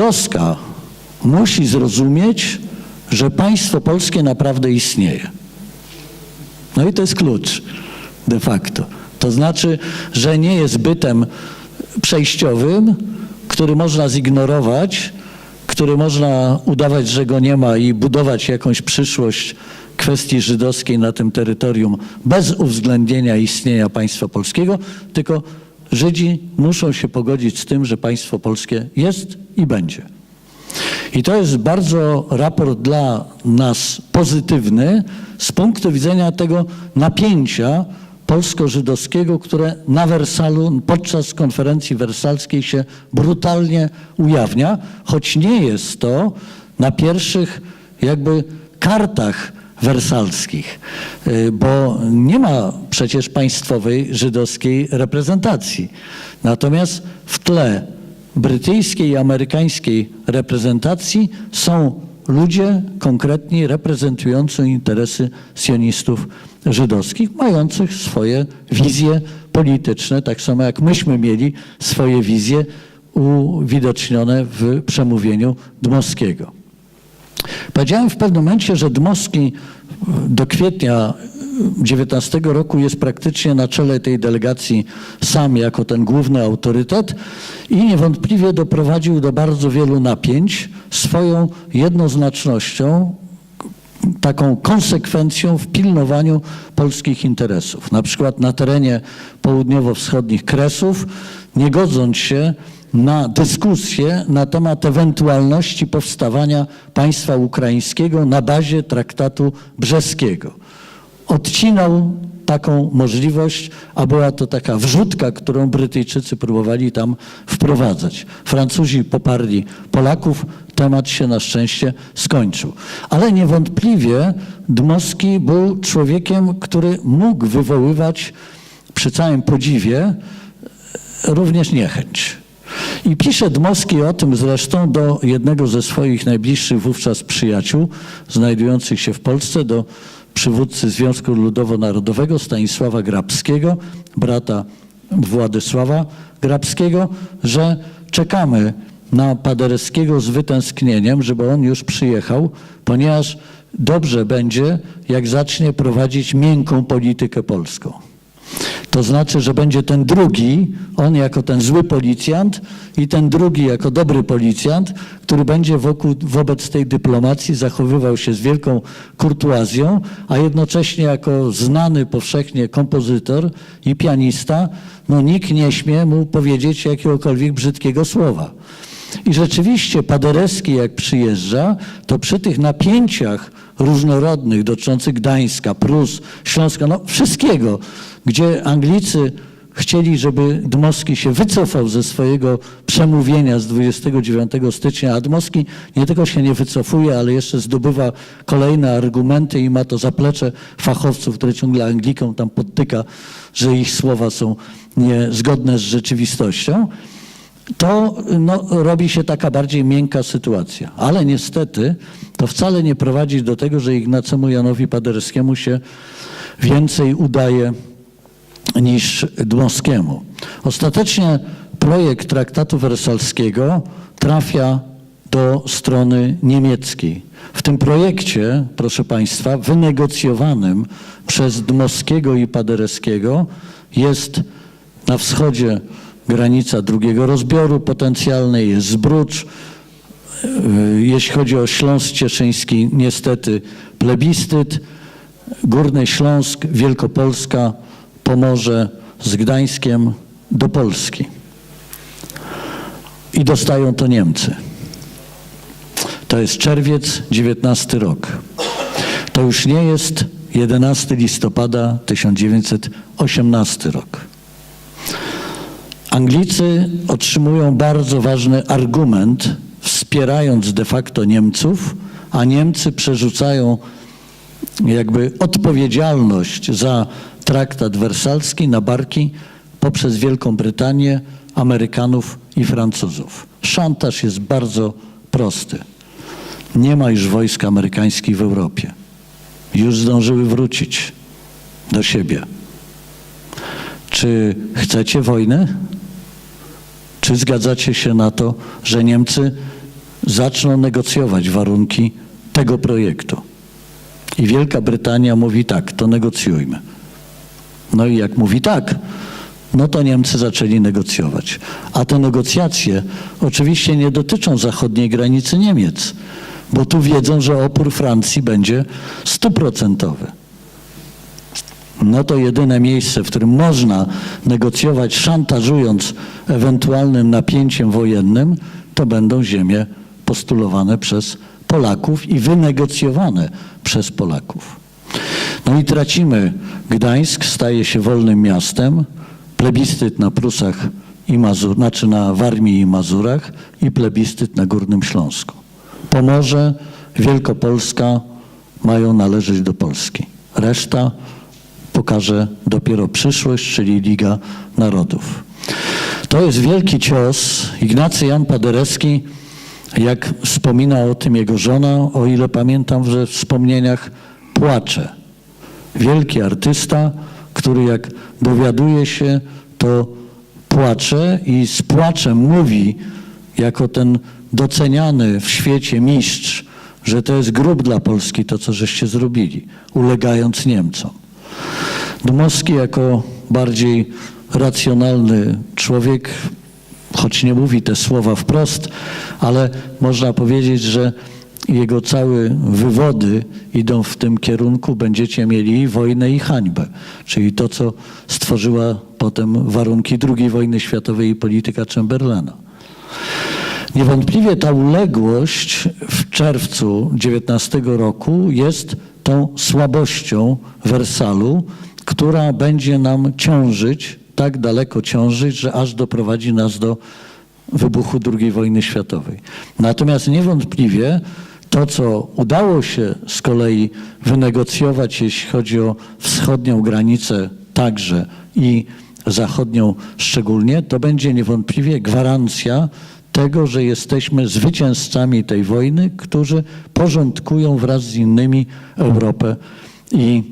Polska musi zrozumieć, że państwo polskie naprawdę istnieje. No i to jest klucz de facto. To znaczy, że nie jest bytem przejściowym, który można zignorować, który można udawać, że go nie ma i budować jakąś przyszłość kwestii żydowskiej na tym terytorium bez uwzględnienia istnienia państwa polskiego, tylko Żydzi muszą się pogodzić z tym, że państwo polskie jest i będzie. I to jest bardzo raport dla nas pozytywny z punktu widzenia tego napięcia polsko-żydowskiego, które na Wersalu podczas konferencji wersalskiej się brutalnie ujawnia, choć nie jest to na pierwszych jakby kartach wersalskich, y, bo nie ma przecież państwowej żydowskiej reprezentacji. Natomiast w tle brytyjskiej i amerykańskiej reprezentacji są ludzie konkretni reprezentujący interesy sionistów żydowskich, mających swoje wizje polityczne, tak samo jak myśmy mieli swoje wizje uwidocznione w przemówieniu Dmowskiego. Powiedziałem w pewnym momencie, że Dmowski do kwietnia 19 roku jest praktycznie na czele tej delegacji sam jako ten główny autorytet i niewątpliwie doprowadził do bardzo wielu napięć swoją jednoznacznością, taką konsekwencją w pilnowaniu polskich interesów. Na przykład na terenie południowo-wschodnich Kresów, nie godząc się na dyskusję na temat ewentualności powstawania państwa ukraińskiego na bazie traktatu brzeskiego. Odcinał taką możliwość, a była to taka wrzutka, którą Brytyjczycy próbowali tam wprowadzać. Francuzi poparli Polaków, temat się na szczęście skończył. Ale niewątpliwie Dmowski był człowiekiem, który mógł wywoływać przy całym podziwie również niechęć. I pisze Dmowski o tym zresztą do jednego ze swoich najbliższych wówczas przyjaciół, znajdujących się w Polsce, do przywódcy Związku Ludowo-Narodowego Stanisława Grabskiego, brata Władysława Grabskiego, że czekamy na Paderewskiego z wytęsknieniem, żeby on już przyjechał, ponieważ dobrze będzie, jak zacznie prowadzić miękką politykę polską. To znaczy, że będzie ten drugi, on jako ten zły policjant i ten drugi jako dobry policjant, który będzie wokół, wobec tej dyplomacji zachowywał się z wielką kurtuazją, a jednocześnie jako znany powszechnie kompozytor i pianista, no nikt nie śmie mu powiedzieć jakiegokolwiek brzydkiego słowa. I rzeczywiście Paderewski jak przyjeżdża, to przy tych napięciach różnorodnych dotyczących Gdańska, Prus, Śląska, no wszystkiego, gdzie Anglicy chcieli, żeby Dmowski się wycofał ze swojego przemówienia z 29 stycznia, a Dmowski nie tylko się nie wycofuje, ale jeszcze zdobywa kolejne argumenty i ma to zaplecze fachowców, które ciągle Anglikom tam podtyka, że ich słowa są niezgodne z rzeczywistością to no, robi się taka bardziej miękka sytuacja. Ale niestety to wcale nie prowadzi do tego, że Ignacemu Janowi Paderewskiemu się więcej udaje niż Dmowskiemu. Ostatecznie projekt traktatu wersalskiego trafia do strony niemieckiej. W tym projekcie, proszę Państwa, wynegocjowanym przez Dmowskiego i Paderewskiego jest na wschodzie granica drugiego rozbioru potencjalnej, jest Zbrucz. Jeśli chodzi o Śląsk Cieszyński, niestety plebiscyt. Górny Śląsk, Wielkopolska, Pomorze z Gdańskiem do Polski. I dostają to Niemcy. To jest czerwiec 19 rok. To już nie jest 11 listopada 1918 rok. Anglicy otrzymują bardzo ważny argument, wspierając de facto Niemców, a Niemcy przerzucają jakby odpowiedzialność za traktat wersalski na barki poprzez Wielką Brytanię, Amerykanów i Francuzów. Szantaż jest bardzo prosty. Nie ma już wojsk amerykańskich w Europie. Już zdążyły wrócić do siebie. Czy chcecie wojny? Czy zgadzacie się na to, że Niemcy zaczną negocjować warunki tego projektu. I Wielka Brytania mówi tak, to negocjujmy. No i jak mówi tak, no to Niemcy zaczęli negocjować. A te negocjacje oczywiście nie dotyczą zachodniej granicy Niemiec, bo tu wiedzą, że opór Francji będzie stuprocentowy. No to jedyne miejsce, w którym można negocjować, szantażując ewentualnym napięciem wojennym, to będą ziemie postulowane przez Polaków i wynegocjowane przez Polaków. No i tracimy Gdańsk, staje się wolnym miastem, plebiscyt na Prusach i Mazur, znaczy na Warmii i Mazurach i plebiscyt na Górnym Śląsku. Pomorze, Wielkopolska mają należeć do Polski. Reszta pokaże dopiero przyszłość, czyli Liga Narodów. To jest wielki cios. Ignacy Jan Paderewski, jak wspomina o tym jego żona, o ile pamiętam w wspomnieniach, płacze. Wielki artysta, który jak dowiaduje się, to płacze i z płaczem mówi, jako ten doceniany w świecie mistrz, że to jest grób dla Polski, to co żeście zrobili, ulegając Niemcom. Dmowski jako bardziej racjonalny człowiek, choć nie mówi te słowa wprost, ale można powiedzieć, że jego całe wywody idą w tym kierunku, będziecie mieli wojnę i hańbę, czyli to, co stworzyła potem warunki II wojny światowej i polityka Chamberlaina. Niewątpliwie ta uległość w czerwcu 19 roku jest tą słabością Wersalu, która będzie nam ciążyć, tak daleko ciążyć, że aż doprowadzi nas do wybuchu II wojny światowej. Natomiast niewątpliwie to, co udało się z kolei wynegocjować, jeśli chodzi o wschodnią granicę także i zachodnią szczególnie, to będzie niewątpliwie gwarancja tego, że jesteśmy zwycięzcami tej wojny, którzy porządkują wraz z innymi Europę i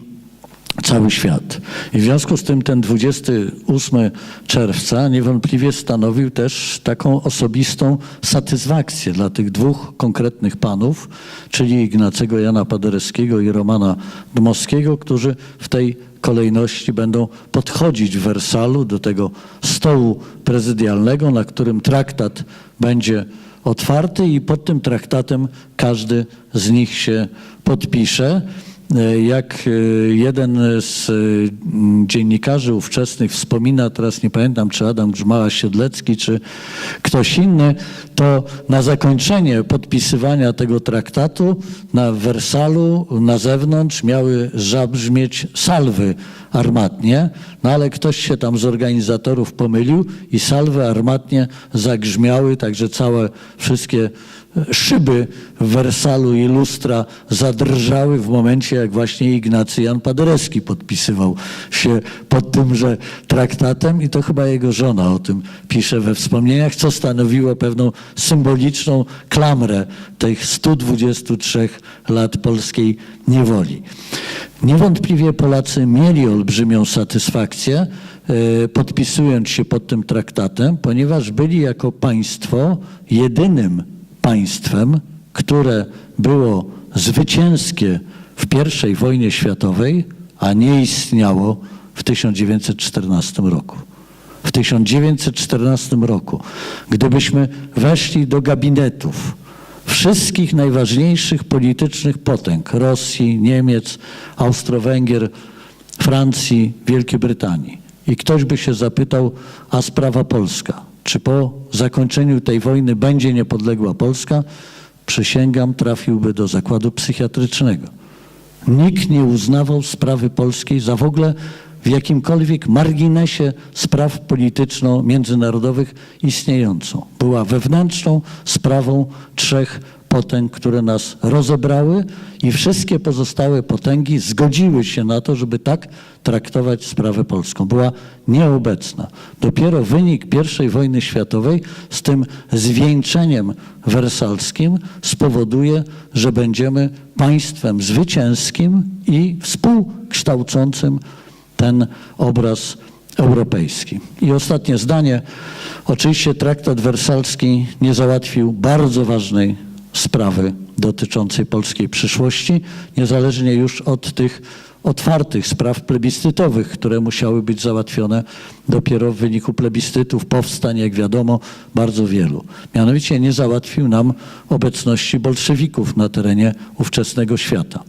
cały świat. I w związku z tym ten 28 czerwca niewątpliwie stanowił też taką osobistą satysfakcję dla tych dwóch konkretnych panów, czyli Ignacego Jana Paderewskiego i Romana Dmowskiego, którzy w tej kolejności będą podchodzić w Wersalu do tego stołu prezydialnego, na którym traktat będzie otwarty i pod tym traktatem każdy z nich się podpisze. Jak e, jeden z e, dziennikarzy ówczesnych wspomina, teraz nie pamiętam, czy Adam Grzmała-Siedlecki, czy ktoś inny, to na zakończenie podpisywania tego traktatu na Wersalu na zewnątrz miały zabrzmieć salwy armatnie, no ale ktoś się tam z organizatorów pomylił i salwy armatnie zagrzmiały, także całe wszystkie szyby w Wersalu i lustra zadrżały w momencie, jak właśnie Ignacy Jan Paderewski podpisywał się pod tymże traktatem i to chyba jego żona o tym pisze we wspomnieniach, co stanowiło pewną symboliczną klamrę tych 123 lat polskiej niewoli. Niewątpliwie Polacy mieli olbrzymią satysfakcję, e, podpisując się pod tym traktatem, ponieważ byli jako państwo jedynym państwem, które było zwycięskie w I wojnie światowej, a nie istniało w 1914 roku. W 1914 roku, gdybyśmy weszli do gabinetów wszystkich najważniejszych politycznych potęg Rosji, Niemiec, Austro-Węgier, Francji, Wielkiej Brytanii i ktoś by się zapytał, a sprawa polska, czy po zakończeniu tej wojny będzie niepodległa Polska, przysięgam, trafiłby do zakładu psychiatrycznego. Nikt nie uznawał sprawy polskiej za w ogóle w jakimkolwiek marginesie spraw polityczno-międzynarodowych istniejącą. Była wewnętrzną sprawą trzech potęg, które nas rozebrały i wszystkie pozostałe potęgi zgodziły się na to, żeby tak traktować sprawę polską. Była nieobecna. Dopiero wynik I wojny światowej z tym zwieńczeniem wersalskim spowoduje, że będziemy państwem zwycięskim i współkształcącym ten obraz europejski. I ostatnie zdanie. Oczywiście traktat wersalski nie załatwił bardzo ważnej sprawy dotyczącej polskiej przyszłości, niezależnie już od tych otwartych spraw plebiscytowych, które musiały być załatwione dopiero w wyniku plebiscytów, powstań, jak wiadomo, bardzo wielu. Mianowicie nie załatwił nam obecności bolszewików na terenie ówczesnego świata.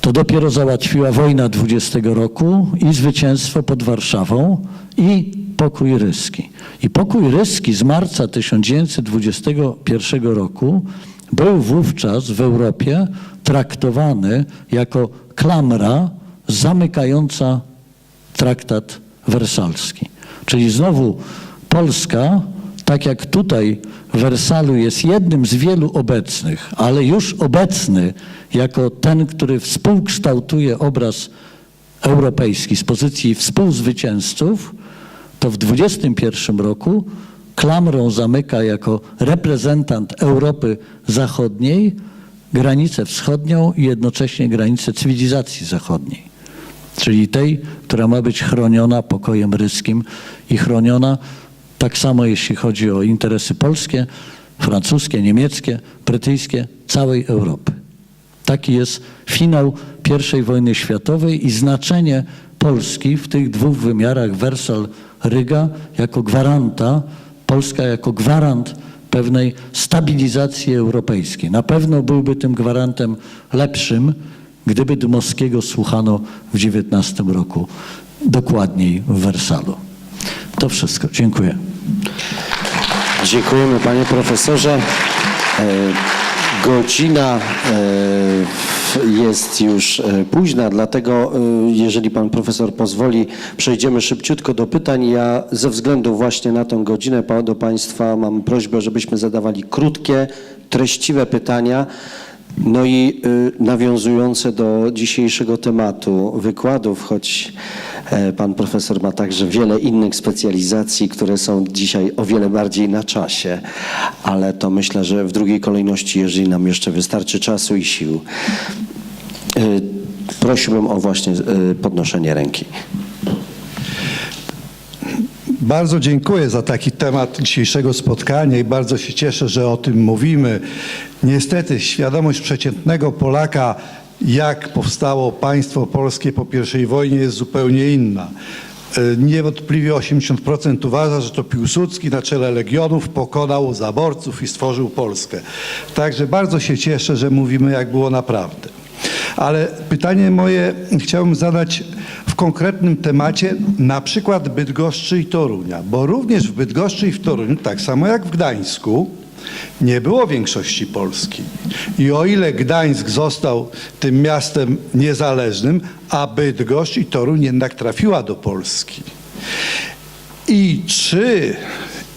To dopiero załatwiła wojna 20 roku i zwycięstwo pod Warszawą i pokój ryski. I pokój ryski z marca 1921 roku był wówczas w Europie traktowany jako klamra zamykająca traktat wersalski. Czyli znowu Polska, tak jak tutaj w Wersalu jest jednym z wielu obecnych, ale już obecny jako ten, który współkształtuje obraz europejski z pozycji współzwycięzców, to w 21 roku klamrą zamyka jako reprezentant Europy Zachodniej granicę wschodnią i jednocześnie granicę cywilizacji zachodniej czyli tej, która ma być chroniona pokojem ryskim i chroniona tak samo jeśli chodzi o interesy polskie, francuskie, niemieckie, brytyjskie, całej Europy. Taki jest finał I wojny światowej i znaczenie Polski w tych dwóch wymiarach Wersal-Ryga jako gwaranta, Polska jako gwarant pewnej stabilizacji europejskiej. Na pewno byłby tym gwarantem lepszym, gdyby Dmowskiego słuchano w XIX roku, dokładniej w Wersalu. To wszystko. Dziękuję. Dziękujemy panie profesorze. Godzina e, jest już e, późna, dlatego e, jeżeli pan profesor pozwoli, przejdziemy szybciutko do pytań. Ja ze względu właśnie na tą godzinę do państwa mam prośbę, żebyśmy zadawali krótkie, treściwe pytania. No i y, nawiązujące do dzisiejszego tematu wykładów, choć e, pan profesor ma także wiele innych specjalizacji, które są dzisiaj o wiele bardziej na czasie, ale to myślę, że w drugiej kolejności, jeżeli nam jeszcze wystarczy czasu i sił. Y, Prosiłbym o właśnie y, podnoszenie ręki. Bardzo dziękuję za taki temat dzisiejszego spotkania i bardzo się cieszę, że o tym mówimy. Niestety świadomość przeciętnego Polaka, jak powstało państwo polskie po I wojnie jest zupełnie inna. E, Niewątpliwie 80% uważa, że to Piłsudski na czele Legionów pokonał zaborców i stworzył Polskę. Także bardzo się cieszę, że mówimy jak było naprawdę. Ale pytanie moje chciałbym zadać w konkretnym temacie, na przykład Bydgoszczy i Torunia, bo również w Bydgoszczy i w Toruniu, tak samo jak w Gdańsku, nie było większości Polski. I o ile Gdańsk został tym miastem niezależnym, a Bydgoszcz i Toruń jednak trafiła do Polski. I czy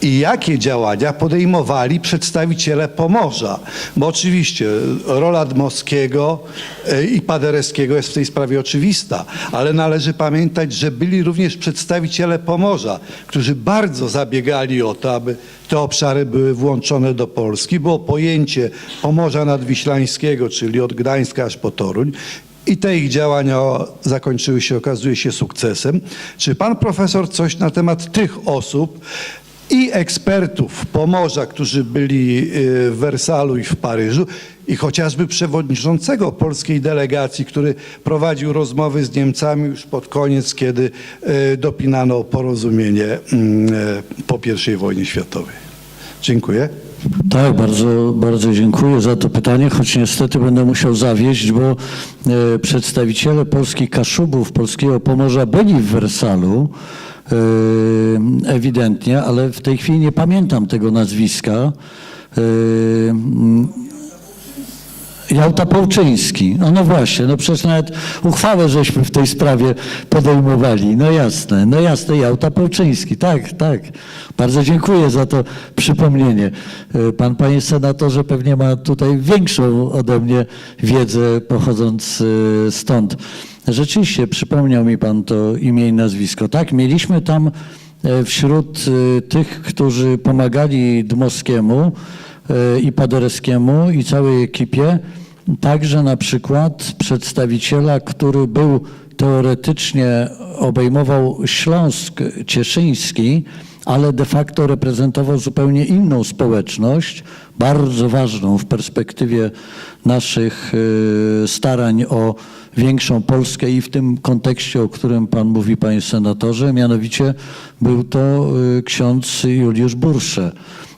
i jakie działania podejmowali przedstawiciele Pomorza? Bo oczywiście rola Dmowskiego e, i Paderewskiego jest w tej sprawie oczywista, ale należy pamiętać, że byli również przedstawiciele Pomorza, którzy bardzo zabiegali o to, aby te obszary były włączone do Polski. Było pojęcie Pomorza Nadwiślańskiego, czyli od Gdańska aż po Toruń. I te ich działania zakończyły się, okazuje się, sukcesem. Czy pan profesor coś na temat tych osób i ekspertów Pomorza, którzy byli y, w Wersalu i w Paryżu, i chociażby przewodniczącego polskiej delegacji, który prowadził rozmowy z Niemcami już pod koniec, kiedy y, dopinano porozumienie mm, y, po I wojnie światowej. Dziękuję. Tak, bardzo, bardzo dziękuję za to pytanie, choć niestety będę musiał zawieść, bo e, przedstawiciele polskich Kaszubów, polskiego Pomorza byli w Wersalu e, ewidentnie, ale w tej chwili nie pamiętam tego nazwiska. Jałta Połczyński. No, no właśnie, no przecież nawet uchwałę żeśmy w tej sprawie podejmowali. No jasne, no jasne, Jałta Połczyński. Tak, tak. Bardzo dziękuję za to przypomnienie. E, Pan, panie senatorze, pewnie ma tutaj większą ode mnie wiedzę pochodząc e, stąd. Rzeczywiście przypomniał mi pan to imię i nazwisko. Tak, mieliśmy tam e, wśród tych, którzy pomagali Dmowskiemu, i Paderewskiemu i całej ekipie, także na przykład przedstawiciela, który był teoretycznie obejmował Śląsk Cieszyński, ale de facto reprezentował zupełnie inną społeczność, bardzo ważną w perspektywie naszych y, starań o większą Polskę i w tym kontekście, o którym Pan mówi, Panie Senatorze, mianowicie był to y, ksiądz Juliusz Bursze,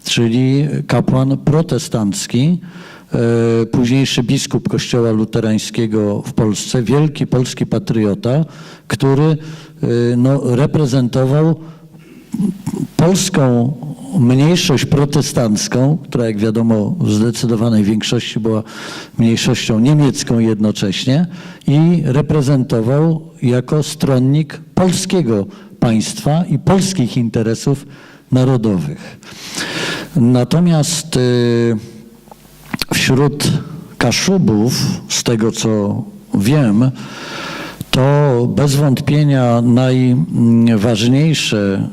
czyli kapłan protestancki, e, późniejszy biskup Kościoła Luterańskiego w Polsce, wielki polski patriota, który e, no, reprezentował polską mniejszość protestancką, która jak wiadomo w zdecydowanej większości była mniejszością niemiecką jednocześnie i reprezentował jako stronnik polskiego państwa i polskich interesów narodowych. Natomiast y, wśród Kaszubów, z tego co wiem, to bez wątpienia najważniejsze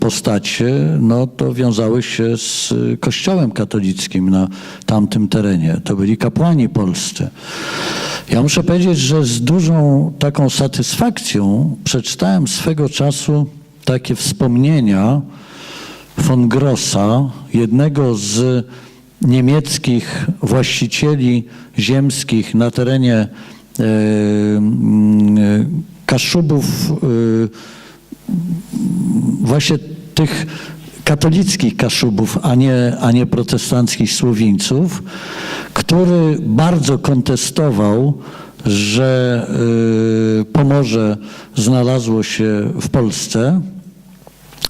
postacie, no to wiązały się z Kościołem katolickim na tamtym terenie. To byli kapłani polscy. Ja muszę powiedzieć, że z dużą taką satysfakcją przeczytałem swego czasu takie wspomnienia von Grossa, jednego z niemieckich właścicieli ziemskich na terenie mm, Kaszubów, właśnie tych katolickich Kaszubów, a nie, a nie protestanckich Słowińców, który bardzo kontestował, że e, Pomorze znalazło się w Polsce.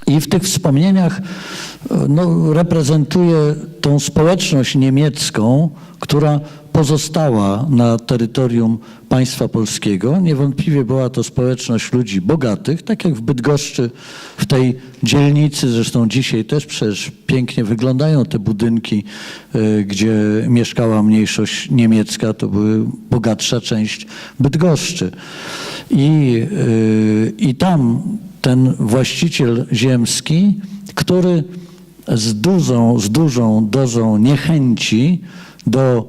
I w tych wspomnieniach no, reprezentuje tą społeczność niemiecką, która pozostała na terytorium państwa polskiego. Niewątpliwie była to społeczność ludzi bogatych, tak jak w Bydgoszczy, w tej dzielnicy, zresztą dzisiaj też przecież pięknie wyglądają te budynki, e, gdzie mieszkała mniejszość niemiecka, to były bogatsza część Bydgoszczy. I, e, i tam ten właściciel ziemski, który z dużą, z dużą dozą niechęci do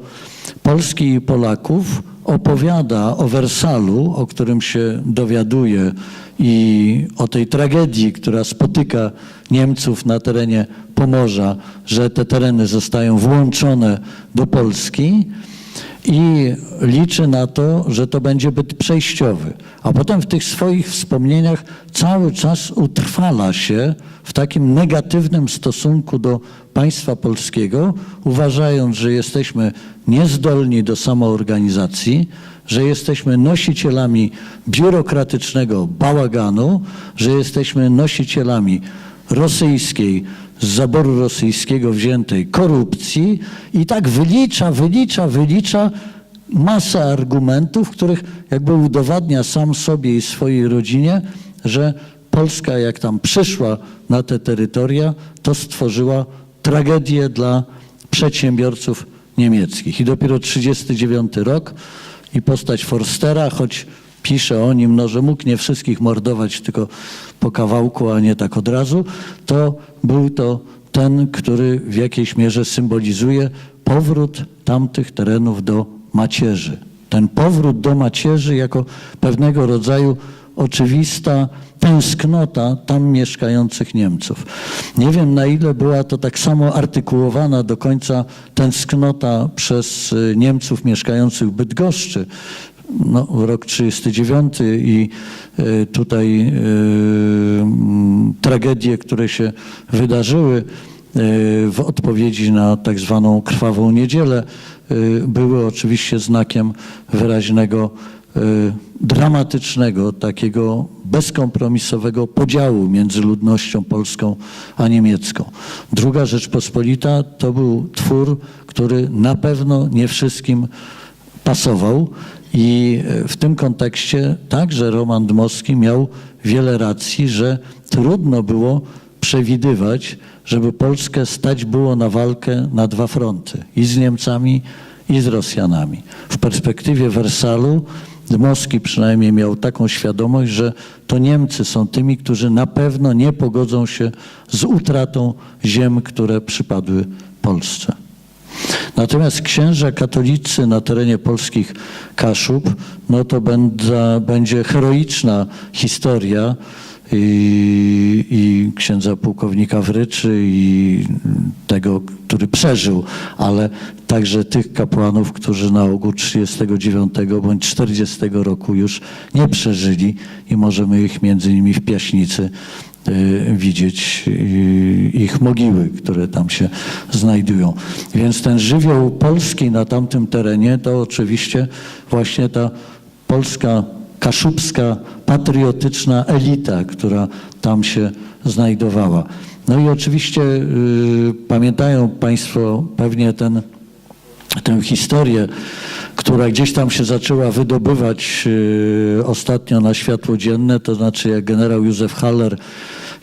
Polski i Polaków opowiada o Wersalu, o którym się dowiaduje i o tej tragedii, która spotyka Niemców na terenie Pomorza, że te tereny zostają włączone do Polski i liczy na to, że to będzie byt przejściowy. A potem w tych swoich wspomnieniach cały czas utrwala się w takim negatywnym stosunku do państwa polskiego, uważając, że jesteśmy niezdolni do samoorganizacji, że jesteśmy nosicielami biurokratycznego bałaganu, że jesteśmy nosicielami rosyjskiej, z zaboru rosyjskiego wziętej korupcji i tak wylicza, wylicza, wylicza masę argumentów, których jakby udowadnia sam sobie i swojej rodzinie, że Polska jak tam przyszła na te terytoria, to stworzyła tragedię dla przedsiębiorców niemieckich. I dopiero 1939 rok i postać Forstera, choć pisze o nim, no, że mógł nie wszystkich mordować, tylko po kawałku, a nie tak od razu, to był to ten, który w jakiejś mierze symbolizuje powrót tamtych terenów do macierzy. Ten powrót do macierzy jako pewnego rodzaju oczywista tęsknota tam mieszkających Niemców. Nie wiem na ile była to tak samo artykułowana do końca tęsknota przez y, Niemców mieszkających w Bydgoszczy, no, rok 39 i y, tutaj y, mm, tragedie, które się wydarzyły w odpowiedzi na tak zwaną krwawą niedzielę, były oczywiście znakiem wyraźnego, dramatycznego, takiego bezkompromisowego podziału między ludnością polską a niemiecką. Druga Rzeczpospolita to był twór, który na pewno nie wszystkim pasował i e, w tym kontekście także Roman Dmowski miał wiele racji, że trudno było przewidywać, żeby Polskę stać było na walkę na dwa fronty i z Niemcami, i z Rosjanami. W perspektywie Wersalu Dmowski przynajmniej miał taką świadomość, że to Niemcy są tymi, którzy na pewno nie pogodzą się z utratą ziem, które przypadły Polsce. Natomiast księża katolicy na terenie polskich Kaszub, no to będa, będzie heroiczna historia i, i księdza pułkownika Wryczy i tego, który przeżył, ale także tych kapłanów, którzy na ogół 39 bądź 40 roku już nie przeżyli i możemy ich między innymi w Piaśnicy y, widzieć y, ich mogiły, które tam się znajdują. Więc ten żywioł polski na tamtym terenie to oczywiście właśnie ta polska, kaszubska, patriotyczna elita, która tam się znajdowała. No i oczywiście y, pamiętają Państwo pewnie ten tę historię, która gdzieś tam się zaczęła wydobywać yy, ostatnio na światło dzienne, to znaczy jak generał Józef Haller,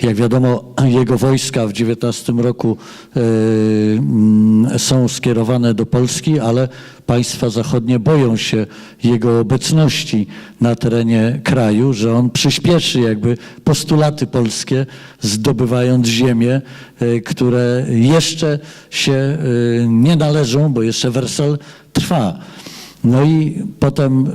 jak wiadomo, jego wojska w 19 roku yy, mm, są skierowane do Polski, ale państwa zachodnie boją się jego obecności na terenie kraju, że on przyspieszy jakby postulaty polskie, zdobywając ziemie, yy, które jeszcze się yy, nie należą, bo jeszcze Wersal trwa. No i potem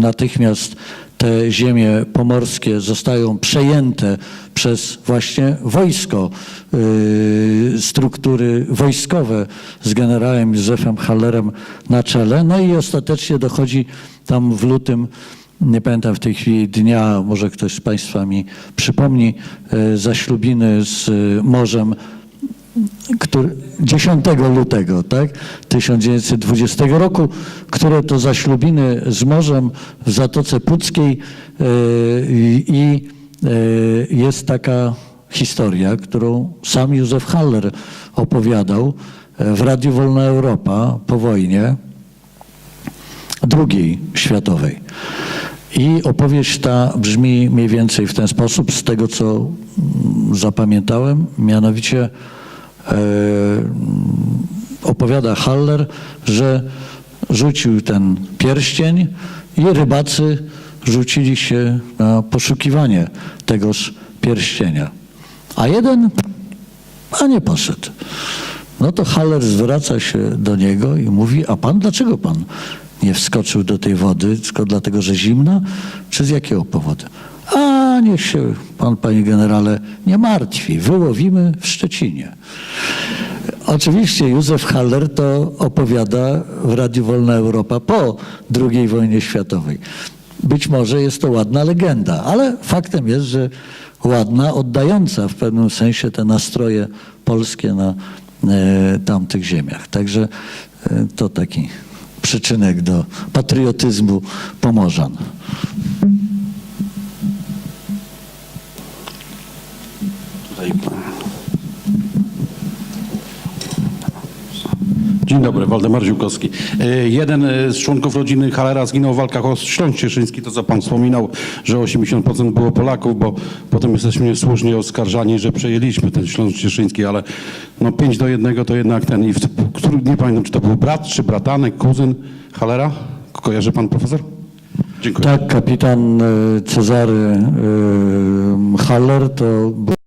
natychmiast te ziemie pomorskie zostają przejęte przez właśnie wojsko, y, struktury wojskowe z generałem Józefem Hallerem na czele. No i ostatecznie dochodzi tam w lutym, nie pamiętam w tej chwili dnia, może ktoś z Państwa mi przypomni, y, zaślubiny z y, morzem który, 10 lutego tak, 1920 roku, które to zaślubiny z morzem w Zatoce Puckiej e, i e, jest taka historia, którą sam Józef Haller opowiadał e, w Radiu Wolna Europa po wojnie II światowej. I opowieść ta brzmi mniej więcej w ten sposób, z tego co mm, zapamiętałem, mianowicie opowiada Haller, że rzucił ten pierścień i rybacy rzucili się na poszukiwanie tegoż pierścienia. A jeden, a nie poszedł. No to Haller zwraca się do niego i mówi, a pan dlaczego pan nie wskoczył do tej wody, tylko dlatego, że zimna, czy z jakiego powodu? A niech się pan, panie generale, nie martwi, wyłowimy w Szczecinie. Oczywiście Józef Haller to opowiada w Radiu Wolna Europa po II wojnie światowej. Być może jest to ładna legenda, ale faktem jest, że ładna, oddająca w pewnym sensie te nastroje polskie na e, tamtych ziemiach. Także e, to taki przyczynek do patriotyzmu Pomorzan. Dzień dobry, Waldemar Ziłkowski. E, Jeden e, z członków rodziny Halera zginął w walkach o Śląsk Cieszyński. To co pan wspominał, że 80% było Polaków, bo potem jesteśmy słusznie oskarżani, że przejęliśmy ten Śląsk Cieszyński, ale no 5 do 1 to jednak ten. I w, nie pamiętam, czy to był brat, czy bratanek, kuzyn Halera? Kojarzy pan profesor? Dziękuję. Tak, kapitan e, Cezary Haller to był